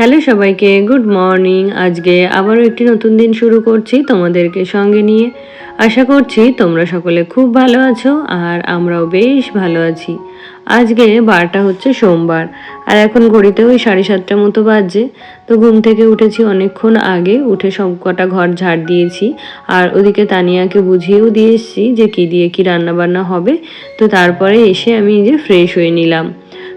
Hello সবাইকে, good morning. আজকে আবারও একটি নতুন দিন শুরু করছি তোমাদেরকে সঙ্গে নিয়ে। আশা করছি তোমরা সকলে খুব ভালো আছো আর আমরাও বেশ ভালো আছি। আজকে বারটা হচ্ছে সোমবার, আর এখন ঘড়িতে ওই সাড়ে সাতটার মতো বাজছে। তো ঘুম থেকে উঠেছি অনেকক্ষণ আগে, উঠে সব কটা ঘর ঝাড় দিয়েছি। আর ওদিকে তানিয়াকে বুঝিয়েও দিয়ে এসেছি যে কী দিয়ে কী রান্নাবান্না হবে। তো তারপরে এসে আমি যে ফ্রেশ হয়ে নিলাম।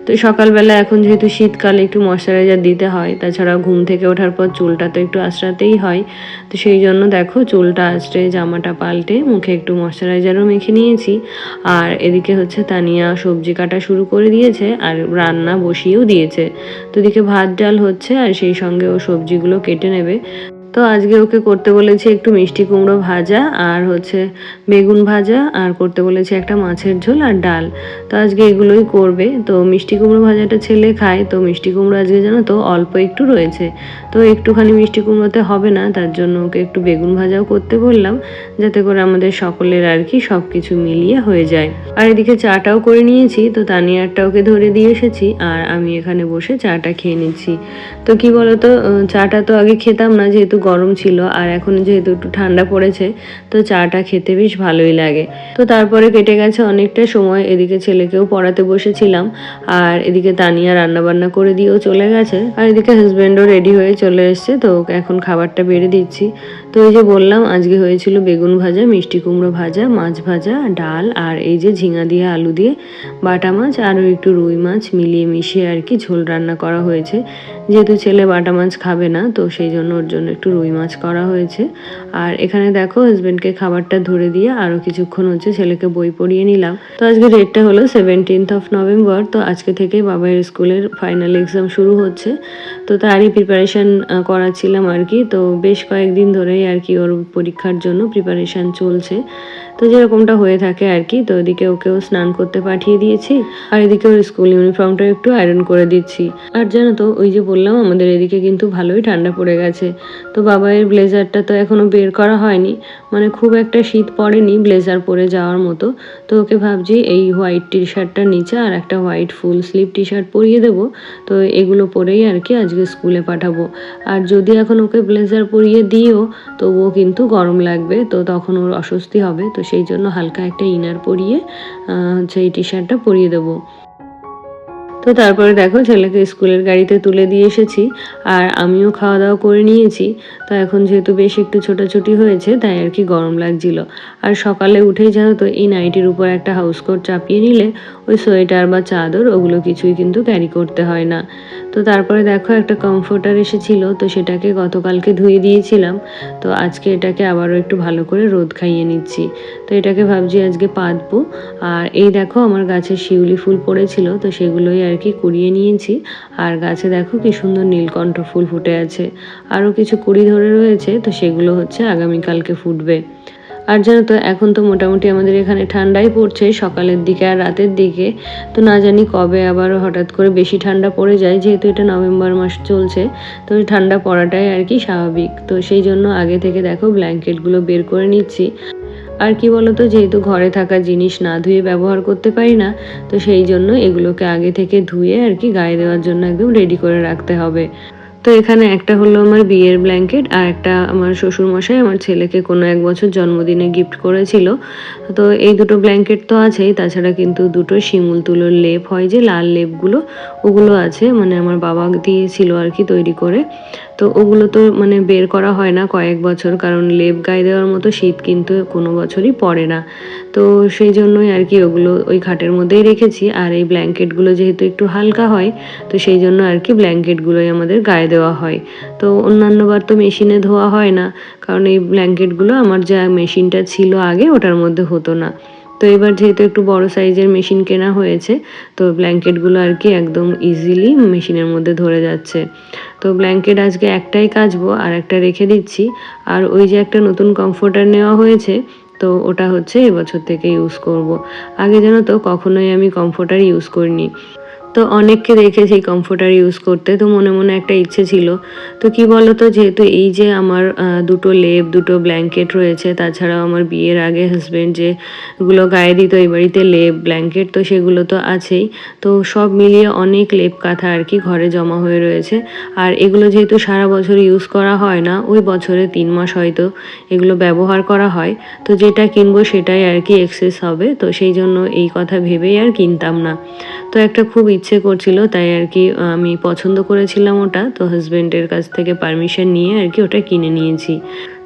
তো সকালবেলা এখন যেহেতু শীতকালে, একটু ময়শ্চারাইজার দিতে হয় তাছাড়া ঘুম থেকে ওঠার পর চুলটা তো একটু আঁচড়াতেই হয়। তো সেই জন্য দেখো চুলটা আঁচড়ে, জামাটা পাল্টে, মুখে একটু ময়শ্চারাইজারও মেখে নিয়েছি। আর এদিকে হচ্ছে তানিয়া সবজি কাটা শুরু করে দিয়েছে আর রান্না বসিয়েও দিয়েছে। তো এদিকে ভাত ডাল হচ্ছে আর সেই সঙ্গে ও সবজিগুলো কেটে নেবে। তো আজকে ওকে করতে বলেছি একটু মিষ্টি কুমড়ো ভাজা আর হচ্ছে বেগুন ভাজা আর করতে বলেছি একটা মাছের ঝোল আর ডাল। তো আজকে এগুলোই করবে। তো মিষ্টি কুমড়ো ভাজাটা ছেলে খায়, তো মিষ্টি কুমড়ো আজকে জানো তো অল্প একটু রয়েছে। তো একটুখানি মিষ্টি কুমড়োতে হবে না, তার জন্য ওকে একটু বেগুন ভাজাও করতে বললাম, যাতে করে আমাদের সকলের আর কি সব কিছু মিলিয়ে হয়ে যায়। আর এদিকে চাটাও করে নিয়েছি, তো তানিয়ারটা ওকে ধরে দিয়ে এসেছি আর আমি এখানে বসে চাটা খেয়ে নিচ্ছি। তো কি বলতো চাটা তো আগে খেতাম না, যেহেতু গরম ছিল আর এখন যেহেতু একটু ঠান্ডা পড়েছে, তো চাটা খেতে বেশ ভালোই লাগে। তো তারপরে কেটে গেছে অনেকটা সময়, এদিকে ছেলেকেও পড়াতে বসেছিলাম আর এদিকে তানিয়া রান্না বান্না করে দিয়েও চলে গেছে। আর এদিকে হাজব্যান্ডও রেডি হয়ে চলে এসছে, তো এখন খাবারটা বেড়ে দিচ্ছি। তো এই যে বললাম, আজকে হয়েছিল বেগুন ভাজা, মিষ্টি কুমড়ো ভাজা, মাছ ভাজা, ডাল আর এই যে ঝিঙা দিয়ে আলু দিয়ে বাটা মাছ আর একটু রুই মাছ মিলিয়ে মিশিয়ে আর কি ঝোল রান্না করা হয়েছে। যেহেতু ছেলে বাটা মাছ খাবে না, তো সেই জন্য ওর জন্য একটু রুই মাছ করা হয়েছে। আর এখানে দেখো হাজব্যান্ডকে খাবারটা ধরে দিয়ে আরও কিছুক্ষণ হচ্ছে ছেলেকে বই পড়িয়ে নিলাম। তো আজকে ডেটটা হলো সেভেন্টিন্থ অফ নভেম্বর তো আজকে থেকে বাবার স্কুলের ফাইনাল এক্সাম শুরু হচ্ছে। তো তারই প্রিপারেশান করাচ্ছিলাম আর কি। তো বেশ কয়েকদিন ধরেই আর কি ওর পরীক্ষার জন্য প্রিপারেশান চলছে। তো যেরকমটা হয়ে থাকে আর কি, তো এদিকে ওকেও স্নান করতে পাঠিয়ে দিয়েছি। আর এদিকে ওর স্কুল ইউনিফর্মটা একটু আয়রন করে দিচ্ছি। আর জানো তো, ওই যে বললাম, আমাদের এদিকে কিন্তু ভালোই ঠান্ডা পড়ে গেছে। তো বাবাইয়ের ব্লেজারটা তো এখনও বের করা হয়নি। মানে খুব একটা শীত পড়েনি ব্লেজার পরে যাওয়ার মতো। তো ওকে ভাবছি এই হোয়াইট টি শার্টটার নিচে আর একটা white full sleeve T shirt পরিয়ে দেবো। তো এগুলো পরেই আর কি আজকে স্কুলে পাঠাবো। আর যদি এখন ওকে ব্লেজার পরিয়ে দিও তবুও কিন্তু গরম লাগবে, তো তখন ওর অস্বস্তি হবে, তো সেই জন্য হালকা একটা ইনার পরিয়ে হচ্ছে এই টি শার্টটা পরিয়ে দেবো। তো তারপরে দেখো ছেলেকে স্কুলের গাড়িতে তুলে দিয়ে এসেছি, আর আমিও খাওয়া দাওয়া করে নিয়েছি। তো এখন যেহেতু বেশ একটু ছোটাছুটি হয়েছে, তাই আর কি গরম লাগছিল। আর সকালে উঠেই জানো তো, এই নাইটির উপর একটা হাউস কোট চাপিয়ে নিলে ওই সোয়েটার বা চাদর ওগুলো কিছুই কিন্তু ক্যারি করতে হয় না। তো তারপরে দেখো একটা কমফোর্টার এসেছিল, তো সেটাকে গতকালকে ধুয়ে দিয়েছিলাম। তো আজকে এটাকে আবারও একটু ভালো করে রোদ খাইয়ে নিচ্ছি। তো এটাকে ভাবছি আজকে পাতবো। আর এই দেখো আমার গাছে শিউলি ফুল পড়েছিল, তো সেগুলোই আর কি কুড়িয়ে নিয়েছি। আর গাছে দেখো কি সুন্দর নীলকণ্ঠ ফুল ফুটে আছে। আরও কিছু কুড়ি ধরে রয়েছে, তো সেগুলো হচ্ছে আগামীকালকে ফুটবে। আর জানো তো, এখন তো মোটামুটি আমাদের এখানে ঠান্ডাই পড়ছে সকালের দিকে আর রাতের দিকে। তো না জানি কবে আবার হঠাৎ করে বেশি ঠান্ডা পড়ে যায়, যেহেতু এটা নভেম্বর মাস চলছে। তো ঠান্ডা পড়াটাই আর কি স্বাভাবিক। তো সেই জন্য আগে থেকে দেখো ব্ল্যাঙ্কেটগুলো বের করে নিচ্ছি। আর কি বলতো, যেহেতু ঘরে থাকা জিনিস না ধুয়ে ব্যবহার করতে পারি না, তো সেই জন্য এগুলোকে আগে থেকে ধুয়ে আর কি গায়ে দেওয়ার জন্য একদম রেডি করে রাখতে হবে। তো এখানে একটা হলো আমার বিয়ের ব্ল্যাঙ্কেট আর একটা আমার শ্বশুরমশাই আমার ছেলেকে কোনো এক বছর জন্মদিনে গিফট করেছিল। তো এই দুটো ব্ল্যাঙ্কেট তো আছেই, তাছাড়া কিন্তু দুটো শিমুল তুলোর লেপ হয় যে লাল লেপগুলো, ওগুলো আছে। মানে আমার বাবা দিয়েছিল আর কি তৈরি করে। তো ওগুলো তো মানে বের করা হয় না কয়েক বছর, কারণ লেপ গায়ে দেওয়ার মতো শীত কিন্তু কোনো বছরই পড়ে না। তো সেই জন্যই আর কি ওগুলো ওই খাটের মধ্যেই রেখেছি, আর এই ব্ল্যাঙ্কেটগুলো যেহেতু একটু হালকা হয়, তো সেই জন্য আর কি ব্ল্যাঙ্কেটগুলোই আমাদের গায়ে দেওয়া হয়। তো অন্যান্যবার তো মেশিনে ধোয়া হয় না, কারণ এই ব্ল্যাঙ্কেটগুলো আমার যা মেশিনটা ছিল আগে ওটার মধ্যে হতো না। তো এবার যেহেতু একটু বড় সাইজের মেশিন কেনা হয়েছে, তো ব্ল্যাঙ্কেটগুলো আর কি একদম ইজিলি মেশিনের মধ্যে ধরে যাচ্ছে। তো ব্ল্যাঙ্কেট আজকে একটাই কাচবো আর একটা রেখে দিচ্ছি। আর ওই যে একটা নতুন কমফোর্টার নেওয়া হয়েছে, তো ওটা হচ্ছে এবছর থেকে ইউজ করব। আগে যেন তো, কখনোই আমি কমফোর্টার ইউজ করিনি। তো অনেককে দেখেছি কমফোর্টার ইউজ করতে, তো মনে মনে একটা ইচ্ছে ছিল। তো কি বলতো, যেহেতু এই যে আমার দুটো লেপ, দুটো ব্ল্যাঙ্কেট রয়েছে, তাছাড়াও আমার বিয়ের আগে হাজব্যান্ড যেগুলো গায়ে দিত, এই বাড়িতে লেপ ব্ল্যাঙ্কেট তো সেগুলো তো আছেই। তো সব মিলিয়ে অনেক লেপ কাঁথা আর কি ঘরে জমা হয়ে রয়েছে। আর এগুলো যেহেতু সারা বছর ইউজ করা হয় না, ওই বছরে তিন মাস হয়তো এগুলো ব্যবহার করা হয়। তো যেটা কিনবো সেটাই আর কি এক্সেস হবে, তো সেই জন্য এই কথা ভেবেই আর কিনতাম না। তো একটা খুব ইচ্ছে করছিল, তাই আর কি আমি পছন্দ করেছিলাম ওটা। তো হাজব্যান্ডের কাছ থেকে পারমিশন নিয়ে আর কি ওটা কিনে নিয়েছি।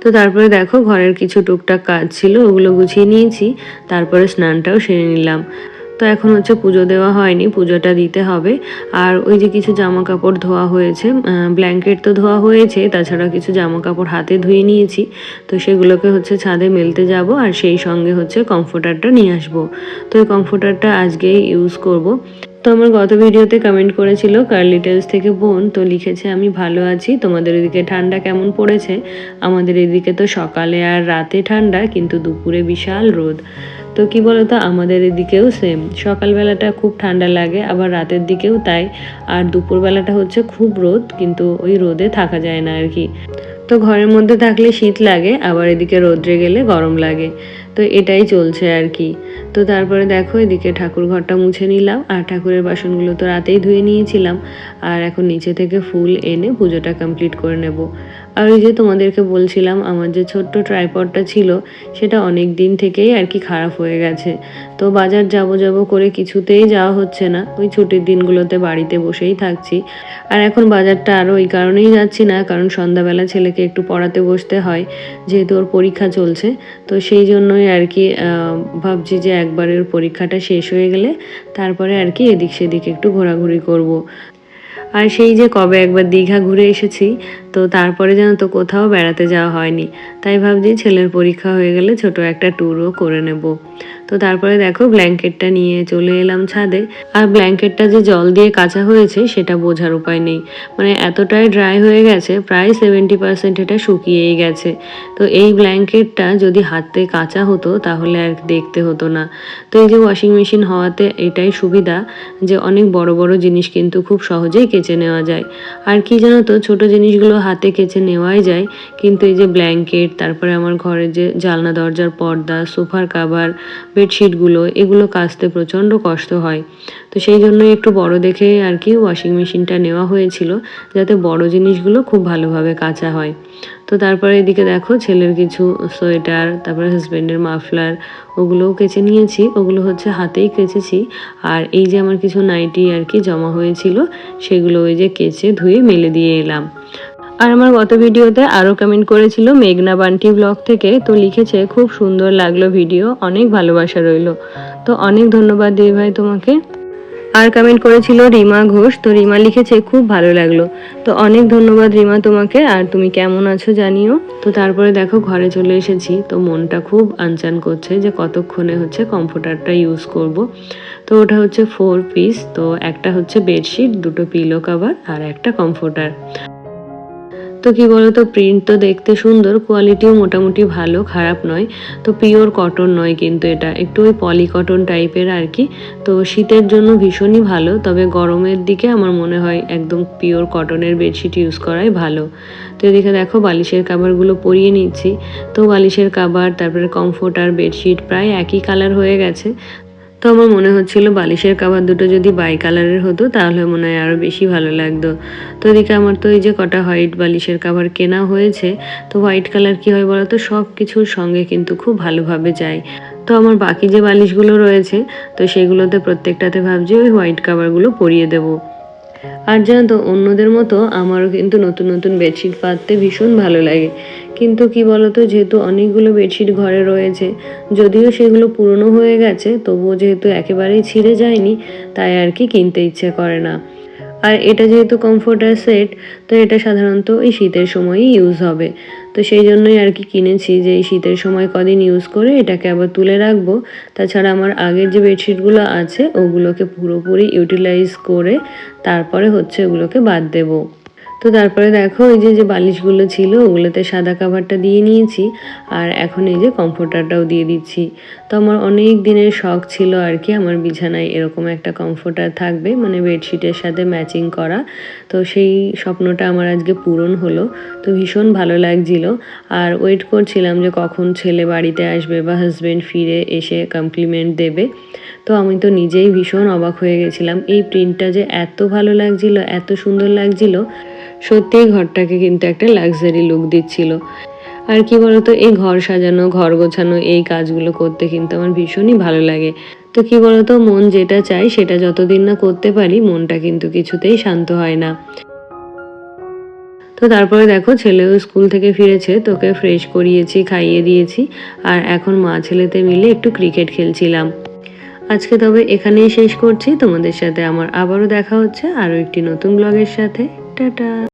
তো তারপরে দেখো, ঘরের কিছু টুকটাক কাজ ছিল, ওগুলো গুছিয়ে নিয়েছি। তারপরে স্নানটাও সেরে নিলাম। তো এখন হচ্ছে পুজো দেওয়া হয়নি, পুজোটা দিতে হবে। আর ওই যে কিছু জামা কাপড় ধোয়া হয়েছে ব্ল্যাঙ্কেট তো ধোয়া হয়েছে, তাছাড়া কিছু জামা কাপড় হাতে ধুয়ে নিয়েছি। তো সেগুলোকে হচ্ছে ছাদে মেলতে যাব, আর সেই সঙ্গে হচ্ছে কমফোর্টারটা নিয়ে আসব। তো এই কমফোর্টারটা আজকেই ইউজ করব। তো আমার গত ভিডিওতে কমেন্ট করেছিল কার্লি টেলস থেকে বোন, তো লিখেছে, আমি ভালো আছি, তোমাদের এদিকে ঠান্ডা কেমন পড়েছে? আমাদের এদিকে তো সকালে আর রাতে ঠান্ডা, কিন্তু দুপুরে বিশাল রোদ। তো কি বলতো, আমাদের এদিকেও সেম সকালবেলাটা খুব ঠান্ডা লাগে, আবার রাতের দিকেও তাই। আর দুপুরবেলাটা হচ্ছে খুব রোদ, কিন্তু ওই রোদে থাকা যায় না আর কি। তো ঘরের মধ্যে থাকলে শীত লাগে, আবার এদিকে রোদ্রে গেলে গরম লাগে। তো এটাই চলছে আর কি। তো তারপরে দেখো এদিকে ঠাকুর ঘরটা মুছে নিলাম, আর ঠাকুরের বাসনগুলো তো রাতেই ধুয়ে নিয়েছিলাম, আর এখন নিচে থেকে ফুল এনে পুজোটা কমপ্লিট করে নেব। আর ওই যে তোমাদেরকে বলছিলাম, আমার যে ছোট্ট ট্রাইপডটা ছিল, সেটা অনেক দিন থেকেই আর কি খারাপ হয়ে গেছে। তো বাজার যাব যাব করে কিছুতেই যাওয়া হচ্ছে না, ওই ছুটির দিনগুলোতে বাড়িতে বসেই থাকছি। আর এখন বাজারটা আরও ওই কারণেই যাচ্ছি না, কারণ সন্ধ্যাবেলা ছেলেকে একটু পড়াতে বসতে হয়, যেহেতু ওর পরীক্ষা চলছে, তো সেই জন্যই আর কি ভাবছি যে একবারের পরীক্ষাটা শেষ হয়ে গেলে তারপরে আর কি এদিক সেদিক একটু ঘোরাঘুরি করব। আর সেই যে কবে একবার দীঘা ঘুরে এসেছি, তো তারপরে যেন তো কোথাও বেড়াতে যাওয়া হয়নি, তাই ভাবছি ছেলের পরীক্ষা হয়ে গেলে ছোট একটা ট্যুরও করে নেব তো তারপরে দেখো ব্ল্যাঙ্কেটটা নিয়ে চলে এলাম ছাদে। আর ব্ল্যাঙ্কেটটা যে জল দিয়ে কাঁচা হয়েছে, সেটা বোঝার উপায় নেই। মানে এতটাই ড্রাই হয়ে গেছে, প্রায় সেভেন্টি পার্সেন্ট এটা শুকিয়েই গেছে। তো এই ব্ল্যাঙ্কেটটা যদি হাতে কাঁচা হতো, তাহলে আর দেখতে হতো না। তো এই যে ওয়াশিং মেশিন হওয়াতে এটাই সুবিধা যে অনেক বড় বড় জিনিস কিন্তু খুব সহজেই কেচে নেওয়া যায়। আর কি জানো তো, ছোট জিনিসগুলো হাতে কেচে নেওয়াই যায়। কিন্তু এই যে ব্ল্যাঙ্কেট, তারপরে আমার ঘরের যে জালনা দরজার পর্দা, সোফার কাভার বেডশিটগুলো এগুলো কাচতে প্রচণ্ড কষ্ট হয়। তো সেই জন্যই একটু বড় দেখে আর কি ওয়াশিং মেশিনটা নেওয়া হয়েছিল, যাতে বড় জিনিসগুলো খুব ভালোভাবে কাচা হয়। তো তারপরে এদিকে দেখো ছেলের কিছু সোয়েটার, তারপরে হাজব্যান্ডের মাফলার ওগুলোও কেচে নিয়েছি। ওগুলো হচ্ছে হাতেই কেচেছি। আর এই যে আমার কিছু নাইটি আর কি জমা হয়েছিল, সেগুলো ওই যে কেচে ধুয়ে মেলে দিয়ে এলাম। আর আমার গত ভিডিওতে আরও কমেন্ট করেছিল মেঘনা বান্টি ব্লগ থেকে, তো লিখেছে, খুব সুন্দর লাগল ভিডিও, অনেক ভালোবাসা রইল। তো অনেক ধন্যবাদ দিদি ভাই তোমাকে। আর কমেন্ট করেছিল রিমা ঘোষ, তো রিমা লিখেছে, খুব ভালো লাগল। তো অনেক ধন্যবাদ রিমা তোমাকে, আর তুমি কেমন আছো জানিও। তো তারপরে দেখো, ঘরে চলে এসেছি, তো মনটা খুব আনচান করছে যে কতক্ষণে হচ্ছে কম্পিউটারটা ইউজ করব। তো ওটা হচ্ছে ফোর পিস তো একটা হচ্ছে বেডশিট দুটো পিলো কাভার আর একটা কমফোর্টার তো কি বলতো প্রিন্ট তো দেখতে সুন্দর কোয়ালিটিও মোটামুটি ভালো, খারাপ নয়। তো পিওর কটন নয় কিন্তু এটা, একটু ওই পলি কটন টাইপের আর কি। তো শীতের জন্য ভীষণই ভালো, তবে গরমের দিকে আমার মনে হয় একদম পিওর কটনের বেডশিট ইউজ করাই ভালো। তো এদিকে দেখো, বালিশের কাবারগুলো পরিয়ে নিচ্ছি। তো বালিশের কাবার তারপরে কমফোর্টার বেডশিট প্রায় একই কালার হয়ে গেছে। তো আমার মনে হচ্ছিল বালিশের কাবার দুটো যদি বাই কালারের হতো, তাহলে মনে হয় আরও বেশি ভালো লাগতো। তো এদিকে আমার তো এই যে কটা হোয়াইট বালিশের কাবার কেনা হয়েছে, তো হোয়াইট কালার কি হয় বলতো, সব কিছুর সঙ্গে কিন্তু খুব ভালোভাবে যায়। তো আমার বাকি যে বালিশগুলো রয়েছে, তো সেগুলোতে প্রত্যেকটাতে ভাবছি ওই হোয়াইট কাভারগুলো পরিয়ে দেবো। আর জানো তো, অন্যদের মতো আমারও কিন্তু নতুন নতুন বেডশিট পাততে ভীষণ ভালো লাগে। কিন্তু কি বলতো, যেহেতু অনেকগুলো বেডশিট ঘরে রয়েছে, যদিও সেগুলো পুরনো হয়ে গেছে, তবুও যেহেতু একেবারেই ছিঁড়ে যায়নি, তাই আর কি কিনতে ইচ্ছে করে না। আর এটা যেহেতু কমফোর্টার সেট তো এটা সাধারণত এই শীতের সময়ই ইউজ হবে। তো সেই জন্যই আর কি কিনেছি যে এই শীতের সময় কদিন ইউজ করে এটাকে আবার তুলে রাখব। তাছাড়া আমার আগের যে বেডশিটগুলো আছে, ওগুলোকে পুরোপুরি ইউটিলাইজ করে তারপরে হচ্ছে ওগুলোকে বাদ দেবো। তো তারপরে দেখো ওই যে যে বালিশগুলো ছিল, ওগুলোতে সাদা কাভারটা দিয়ে নিয়েছি, আর এখন এই যে কমফোর্টারটাও দিয়ে দিচ্ছি। তো আমার অনেক দিনের শখ ছিল আর কি, আমার বিছানায় এরকম একটা কমফোর্টার থাকবে মানে বেডশিটের সাথে ম্যাচিং করা। তো সেই স্বপ্নটা আমার আজকে পূরণ হলো, তো ভীষণ ভালো লাগছিল। আর ওয়েট করছিলাম যে কখন ছেলে বাড়িতে আসবে বা হাজব্যান্ড ফিরে এসে কমপ্লিমেন্ট দেবে। তো আমি তো নিজেই ভীষণ অবাক হয়ে গেছিলাম, এই প্রিন্টটা যে এত ভালো লাগছিল, এত সুন্দর লাগছিল। সত্যিই ঘরটাকে কিন্তু একটা লাক্সারি লুক দিচ্ছিল। আর কি বলতো, এই ঘর সাজানো, ঘর গোছানো, এই কাজগুলো করতে কিন্তু আমার ভীষণই ভালো লাগে। তো কি বলতো, মন যেটা চায় সেটা যতদিন না করতে পারি, মনটা কিন্তু কিছুতেই শান্ত হয় না। তো তারপরে দেখো, ছেলেও স্কুল থেকে ফিরেছে, তোকে ফ্রেশ করিয়েছি, খাইয়ে দিয়েছি, আর এখন মা ছেলেতে মিলে একটু ক্রিকেট খেলছিলাম। আজকে তবে এখানেই শেষ করছি, তোমাদের সাথে আমার আবারও দেখা হচ্ছে আরও একটি নতুন ব্লগের সাথে। 哒哒